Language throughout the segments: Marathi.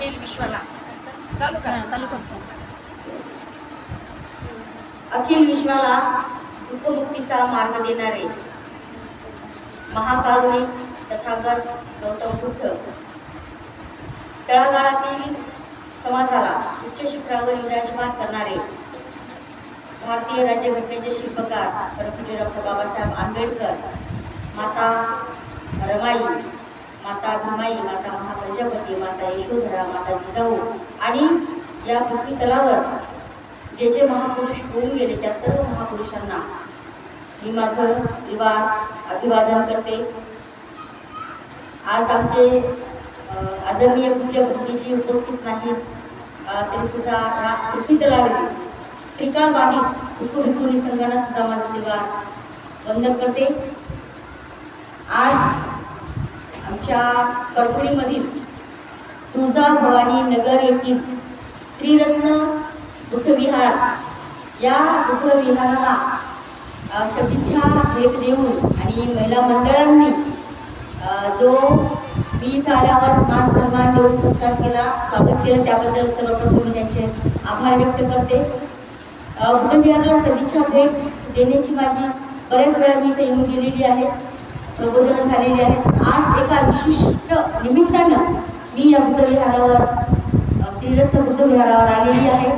अखिल विश्वाला. चालू करा चालू करतो. अखिल विश्वाला दुःखमुक्तीचा मार्ग देणारे महाकारुणिक तथागत गौतम बुद्ध. तळागाळातील समाजाला उच्च शिखरावर विराजमान करणारे भारतीय राज्यघटनेचे शिल्पकार डॉक्टर बाबासाहेब आंबेडकर माता रमाई माता भीमाई माता महाप्रजापती माता यशोधरा माता जिजाऊ आणि या पृथ्वी तलावर जे जे महापुरुष होऊन गेले त्या सर्व महापुरुषांना मी माझं निवास अभिवादन करते. आज आमचे आदरणीय पूज्य भक्तीजी उपस्थित नाहीत. तरीसुद्धा सुद्धा या पृथ्वी तलावरील त्रिकालबाधित भिक्खू भिक्खू निसंगांना सुद्धा माझं निवार वंदन करते. आज आमच्या परभणीमधील तुळजाभवानी नगर येथील त्रिरत्न दुःखविहार या दुःखविहाराला सदिच्छा भेट देऊन आणि महिला मंडळांनी जो मी इथं आल्यावर मान सन्मान देऊन सत्कार केला स्वागत केलं त्याबद्दल सर्वप्रथम मी त्यांचे आभार व्यक्त करते. बुद्धविहारला सदिच्छा भेट देण्याची माझी बऱ्याच वेळा मी इथे येऊन गेलेली आहे. प्रबोधनं झालेली आहेत आज एका विशिष्ट निमित्तानं मी या बुद्धविहारावर श्रीरत्न बुद्धविहारावर आलेली आहे.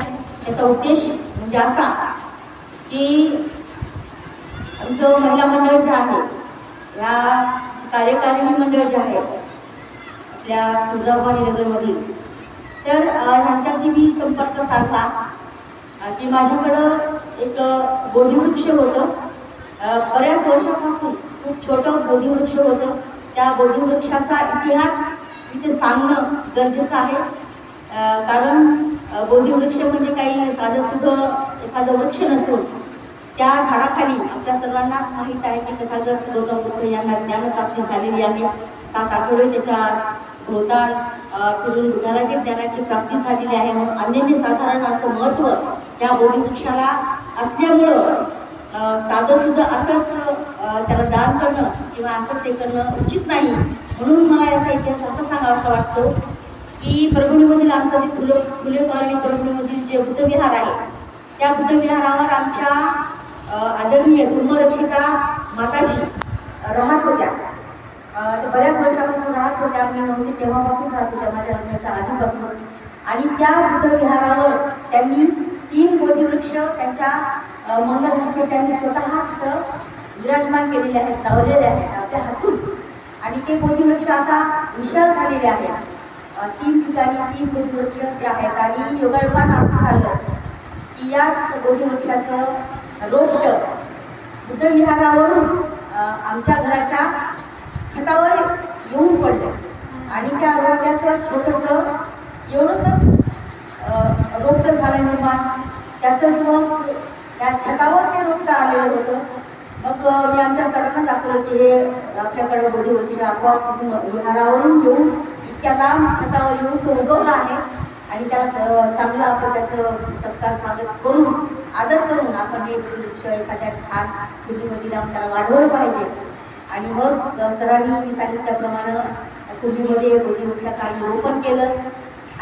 त्याचा उद्देश म्हणजे असा की आमचं महिला मंडळ जे आहे या कार्यकारिणी मंडळ जे आहे आपल्या तुळजाभवानी नगरमधील तर ह्यांच्याशी मी संपर्क साधला. की माझ्याकडं एक बोधिवृक्ष होतं. बऱ्याच वर्षापासून खूप छोटं बोधिवृक्ष होतं. त्या बोधिवृक्षाचा इतिहास इथे सांगणं गरजेचं आहे. कारण बोधीवृक्ष बोधिवृक्ष म्हणजे काही साधंसुधं एखादं वृक्ष नसून त्या झाडाखाली आपल्या सर्वांनाच माहीत आहे की तथागत गौतम बुद्ध यांना ज्ञानप्राप्ती झालेली आहे. सात आठवडे त्याच्या भोवताल फिरून बुद्धाला जी ज्ञानाची प्राप्ती झालेली आहे. म्हणून अन्यन्य साधारण असं महत्त्व त्या बोधिवृक्षाला असल्यामुळं साधंसुद्धा साधं सुद्धा असंच त्याला दान करणं किंवा असंच हे करणं उचित नाही. म्हणून मला याचा इतिहास असं सांगावासा वाटतो की परभणीमधील आमचं जे फुलं फुले कॉलनी परभणीमधील जे बुद्धविहार आहे त्या बुद्धविहारावर आमच्या आदरणीय धर्मरक्षिता माताजी राहत होत्या. ते बऱ्याच वर्षापासून राहत होत्या. मी नव्हती तेव्हापासून राहत होत्या माझ्या लग्नाच्या आधीपासून. आणि त्या बुद्धविहारावर त्यांनी तीन बोधिवृक्ष त्यांच्या मंगल हस्ते त्यांनी स्वतः विराजमान केलेले आहेत लावलेले आहेत आपल्या हातून. आणि ते बोधिवृक्ष आता विशाल झालेले आहेत. तीन ठिकाणी तीन बोधिवृक्ष जे आहेत आणि योगायोगानं असं झालं की याच बोधिवृक्षाचं रोपट बुद्धविहारावरून आमच्या घराच्या छतावर येऊन पडलं आणि त्या रोपट्याचं छोटंसं एवढंसंच रोपटं झालं निर्माण. त्याचंच मग त्या छतावर ते रोपटं आलेलं होतं. मग मी आमच्या सरांना दाखवलं की हे आपल्याकडे बोधिवृक्ष आपोआप विहारावरून येऊन इतक्या लांब छतावर येऊन तो उगवला आहे. आणि त्याला चांगलं आपण त्याचं सत्कार स्वागत करून आदर करून आपण हे वृक्ष एखाद्या छान कुंडीमध्ये लावून त्याला वाढवलं पाहिजे. आणि मग सरांनी मी सांगितल्याप्रमाणे कुंडीमध्ये बोधिवृक्षाचं आम्ही रोपण केलं.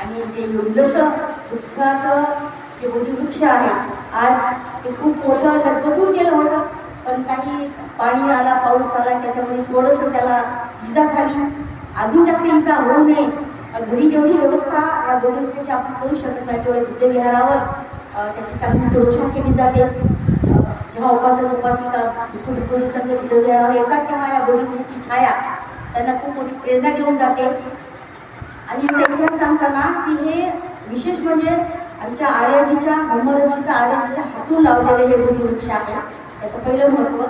आणि जे योग्यसं दुःखाचं जे बोधिवृक्ष आहे आज ते खूप मोठं लगबगून गेलं होतं. पण काही पाणी आला पाऊस आला त्याच्यामध्ये थोडंसं त्याला इजा झाली. अजून जास्त इजा होऊ नये. घरी जेवढी व्यवस्था या बोधिवृक्षाची आपण करू शकत नाही तेवढ्या बुद्धविहारावर त्याची चांगली सुरक्षा केली जाते. जेव्हा उपासक उपासिका भिक्खू संघ बुद्धविहारावर येतात तेव्हा या बोधिवृक्षाची छाया त्यांना खूप मोठी प्रेरणा देऊन जाते. आणि इतिहास सांगताना की हे विशेष म्हणजे आमच्या आर्याजीच्या ब्रह्मरक्षिता आर्याजीच्या हातून लावलेले हे बोधिवृक्ष आहे. त्याचं पहिलं महत्त्व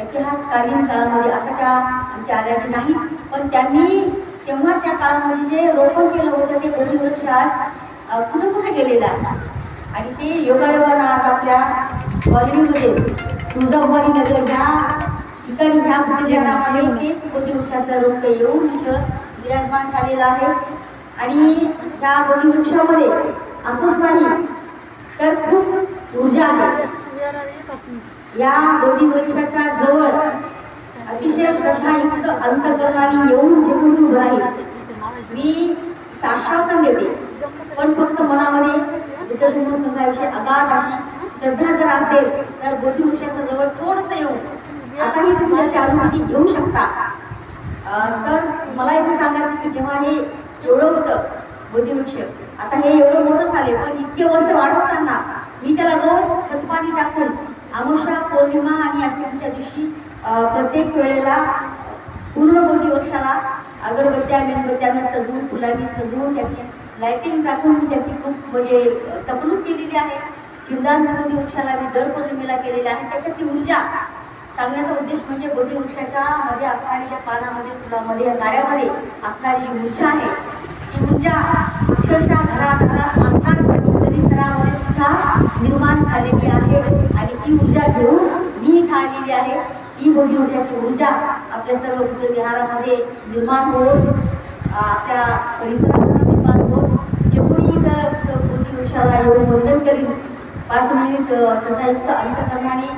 इतिहासकालीन काळामध्ये आता त्या आमच्या आर्याजी नाहीत पण त्यांनी तेव्हा त्या काळामध्ये जे रोपण केलं होतं ते बोधिवृक्ष आज कुठे कुठे गेलेलं आहे. आणि ते योगायोगानं आज आपल्या कॉलनीमध्ये तुळजाभवानी नगर ह्या ठिकाणी ह्या बुद्धविहारामध्ये तेच बोधिवृक्षाचं रोप येऊन इथं विराजमान झालेलं आहे. आणि त्या बोधिवृक्षामध्ये असंच नाही तर खूप ऊर्जा आहे. या बोधिवृक्षाच्या जवळ अतिशय श्रद्धायुक्त अंतकरणाने येऊन जे उभं राहील. मी आश्वासन देते पण फक्त मनामध्ये बुद्ध संघाविषयी अगाध अशी श्रद्धा जर असेल तर बोधिवृक्षाच्या जवळ थोडंसं येऊन आताही तुम्ही त्याची अनुभूती घेऊ शकता. तर मला इथे सांगायचं की जेव्हा हे एवढं होतं बोधिवृक्ष आता हे एवढं मोठं झाले पण इतके वर्ष वाढवताना मी त्याला रोज खतपाणी टाकून अमावस्या पौर्णिमा आणि अष्टमीच्या दिवशी प्रत्येक वेळेला पूर्ण बोधिवृक्षाला अगरबत्त्या मेणबत्त्यांना सजवून फुलांनी सजवून त्याची लायटिंग टाकून मी त्याची खूप म्हणजे चपणूक जपणूक केलेली आहे. खिरदान बोधिवृक्षाला मी दर पौर्णिमेला केलेली आहे. त्याच्यातली ऊर्जा सांगण्याचा उद्देश म्हणजे बोधी वृक्षाच्या मध्ये असणारी या पानामध्ये फुलामध्ये या गाड्यामध्ये असणारी जी ऊर्जा आहे ती ऊर्जा अक्षरशः घराघरात अंगणात परिसरामध्ये सुद्धा निर्माण झालेली आहे. आणि ती ऊर्जा घेऊन मी इथं आलेली आहे. ती बोधिवृक्षाची ऊर्जा आपल्या सर्व बुद्ध विहारामध्ये निर्माण होऊन आपल्या परिसरामध्ये निर्माण होऊन जे कोणी वृक्षाला इथं येऊन वंदन करील पाच मिनिट श्रद्धायुक्त अंतकरणाने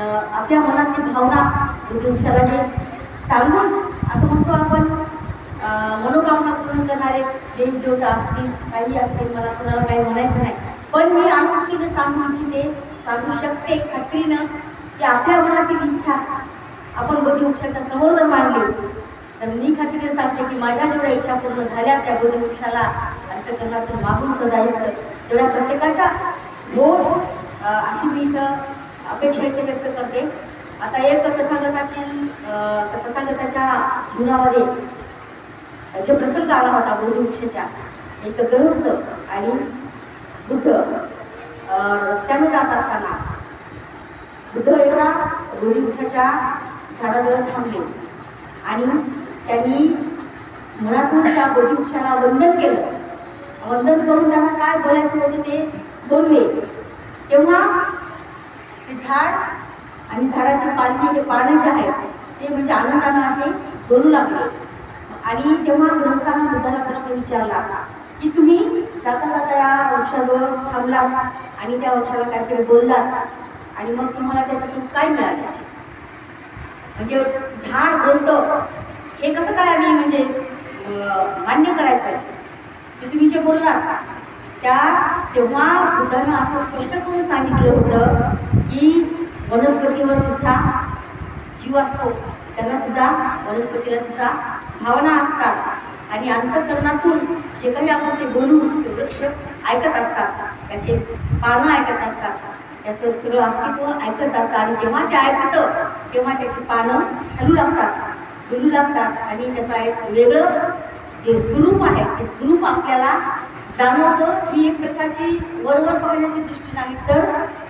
आपल्या मनातली भावना वृक्षाला जे सांगून असं म्हणतो आपण मनोकामना पूर्ण करणारे देव असतील काही असतील मला कोणाला काही म्हणायचं नाही. पण मी अनुभूतीने सांगू इच्छिते सांगू शकते खात्रीनं की आपल्या मनातील इच्छा आपण बोधिवृक्षाच्या समोर जर मांडली तर मी खात्रीने सांगते की माझ्या जेवढ्या इच्छा पूर्ण झाल्या त्या बोधिवृक्षाला अंतकरणातून मागून सदा येतं. तेवढ्या प्रत्येकाच्या बोध अशी मी इथं अपेक्षा इथे व्यक्त करते. आता एक तथागताची अं, तथागताच्या जीवनामध्ये जो प्रसंग आला होता बोधिवृक्षाच्या एक गृहस्थ आणि बुद्ध रस्त्याने जात असताना बुद्ध एका बोधिवृक्षाच्या झाडाजवळ थांबले आणि त्यांनी मनातून त्या बोधिवृक्षाला वंदन केलं. वंदन करून त्यांना काय बोलायचं म्हणजे ते बोलले. तेव्हा ते झाड आणि झाडाची पालवी हे पानं जे आहेत ते म्हणजे आनंदानं असे बोलू लागले. आणि तेव्हा ग्रहस्थांना बुद्धाला प्रश्न विचारला की तुम्ही जाता जाता या वृक्षावर थांबलात आणि त्या वृक्षाला काहीतरी बोललात आणि मग तुम्हाला त्याच्यातून काय मिळालं? म्हणजे झाड बोलतं हे कसं काय आम्ही म्हणजे मान्य करायचं आहे? की तुम्ही जे बोललात त्या तेव्हा बुद्धानं असं स्पष्ट करून सांगितलं होतं की वनस्पतीवर सुद्धा जीव असतो. त्यांना सुद्धा वनस्पतीला सुद्धा भावना असतात. आणि अंतकरणातून जे काही आपण ते बोलू ते वृक्ष ऐकत असतात. त्याचे पानं ऐकत असतात. त्याचं सगळं अस्तित्व ऐकत असतं. आणि जेव्हा ते ऐकतं तेव्हा त्याची पानं हलू लागतात डुलू लागतात. आणि त्याचा एक वेगळं जे स्वरूप आहे ते स्वरूप आपल्याला जाणवतं. ही एक प्रकारची वरवर पाहण्याची दृष्टी नाही तर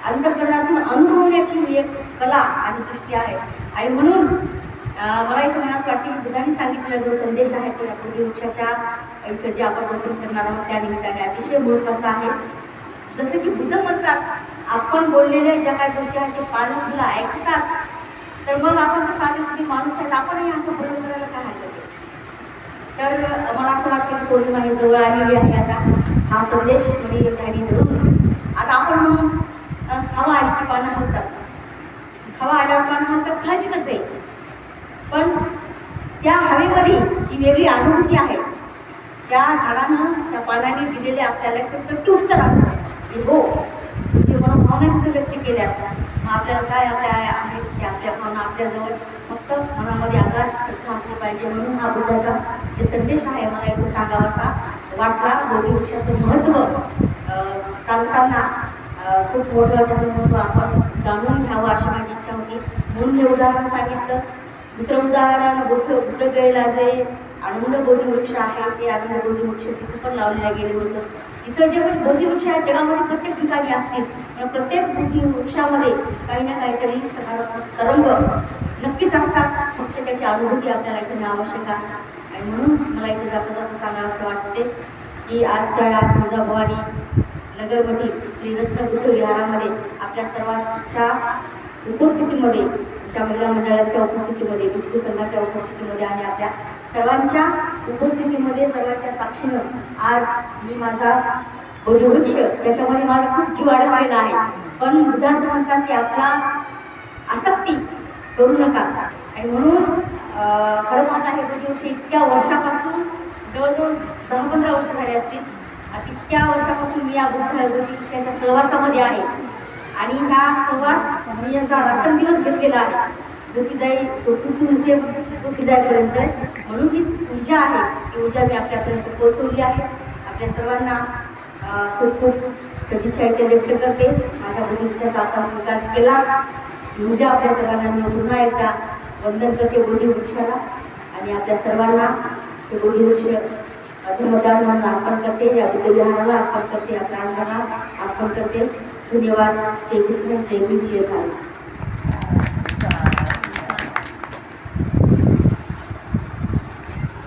अंतकरणातून अनुभवण्याची ही एक कला आणि दृष्टी आहे. आणि म्हणून मला इथं मला असं वाटतं की बुद्धांनी सांगितलेला जो संदेश आहे तो या वृक्षाच्या इथं जे आपण वर्तन करणार आहोत त्या निमित्ताने अतिशय महत्त्वाचा आहे. जसं की बुद्ध म्हणतात आपण बोललेल्या ज्या काही गोष्टी आहेत ते पालन तुला ऐकतात. तर मग आपण तर साधे माणूस आहेत आपणही असं बोलून करायला काय हरकत आहे? तर मला असं वाटतं की पौर्णिमा ही जवळ आलेली आहे आता. हा संदेश तुम्ही त्यांनी धरून आता आपण म्हणून हवा आली की पानं हलतात हवा आल्यावर पानं हलतात साहजिकच आहे. पण त्या हवेमध्ये जी वेगळी अनुभूती आहे त्या झाडानं त्या पानाने दिलेले आपल्याला एक प्रत्युत्तर असतं. की हो म्हणजे मला भावना तिथे व्यक्त केल्या असतात मग आपल्याला काय आपल्या आहेत ते आपल्या भावना आपल्याजवळ फक्त मनामध्ये आकाश श्रद्धा असली पाहिजे म्हणून हा बुद्धाचा जे संदेश आहे मला इथे सांगावासा वाटला. बोधिवृक्षाचं महत्त्व सांगताना खूप मोठं त्याचं महत्त्व आपण जाणून घ्यावं अशी माझी इच्छा होती. म्हणून हे उदाहरण सांगितलं. दुसरं उदाहरण बुद्ध बुद्ध गयला जे आनंद बोधिवृक्ष आहे. ते आनंद बोधिवृक्ष तिथं पण लावलेलं गेले होतं. इथं जे पण बोधिवृक्ष आहेत जगामध्ये प्रत्येक ठिकाणी असतील. प्रत्येक बोधिवृक्षामध्ये काही ना काहीतरी सकारात्मक तरंग नक्कीच असतात. फक्त त्याची अनुभूती आपल्याला इथे आवश्यक आहे. आणि म्हणून मला इथे जाता जाता सांगावं असं वाटते की आजच्या या तुळजाभवानी नगरमधील श्रीरत्न बुद्ध विहारामध्ये आपल्या सर्वांच्या उपस्थितीमध्ये आमच्या महिला मंडळाच्या उपस्थितीमध्ये बुद्ध संघाच्या उपस्थितीमध्ये आणि आपल्या सर्वांच्या उपस्थितीमध्ये सर्वांच्या साक्षीनं आज मी माझा बोधिवृक्ष त्याच्यामध्ये माझा खूप जीव अडकलेला आहे. पण बुद्ध असं म्हणतात की आपला आसक्ती करू नका. आणि म्हणून खरं पाहता हे बोधिवृक्ष इतक्या वर्षापासून जवळजवळ दहा पंधरा वर्ष झाले असतील इतक्या तितक्या वर्षापासून मी या बुद्ध वृक्षाच्या सहवासामध्ये आहे. आणि हा सहवास मी याचा रात्रंदिवस घेतलेला आहे. झोपीजाई झोपून उठल्यापासून झोपी म्हणून जी ऊर्जा आहे ती ऊर्जा मी आपल्यापर्यंत पोहोचवली आहे. आपल्या सर्वांना खूप खूप सदिच्छा इथे व्यक्त करते. माझ्या बुद्धिवृक्षाचा आपण स्वीकार केला. ऊर्जा आपल्या सर्वांना मी पुन्हा एकदा वंदन करते बुद्धिवृक्षाला आणि आपल्या सर्वांना हे वृक्ष अभिमदान म्हणून अर्पण करते. या बुद्धविहाराला अर्पण करते. या प्रांगणाला अर्पण करते. धन्यवाद जय बुद्ध जय भीम जय भारत